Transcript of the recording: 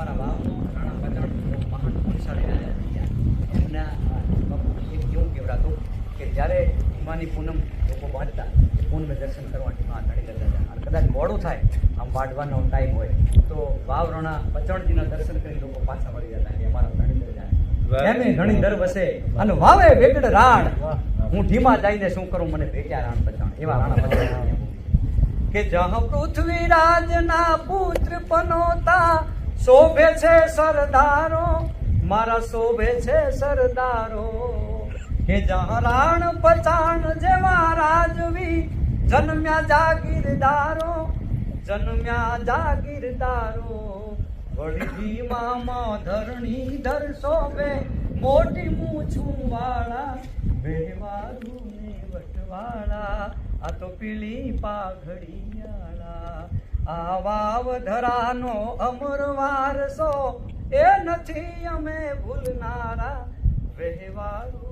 અમારા વાવ રાણા બજાર મહાન પુરુષાળી રાજા થયા એમના બાપુ એક એવું કહેવડાતું કે જ્યારે હિમાની પૂનમ લોકો એ પૂનમે દર્શન કરવા હિમા ધણી કરતા હતા. અને કદાચ મોડું થાય આમ વાઢવાનો ટાઈમ હોય તો વાવ રાણા બચણજીના દર્શન કરી લોકો પાછા વળી જતા એ અમારા ધણી જાય. એમ એમે ઘણી દર વસે અને વાવે વેગડ રાણ. હું ધીમા જઈને શું કરું? મને ભેટ્યા રાણ બચાણ એવા રાણા બચાણ કે જહ પૃથ્વીરાજના પુત્ર પનોતા શોભે છે સરદારો, મારા શોભે છે સરદારો. હે જહરાણ પચાણ જેવા રાજવી, જન્મ્યા જાગીરદારો જન્મ્યા જાગીરદારો. વળગી મામા ધરણી ધર શોભે, મોટી મૂછું વાળા બેવારું વટવાળા, આ તો પીળી પાઘડી આ વાવ ધરાનો અમર વારસો એ નથી અમે ભૂલનારા. વહેવારું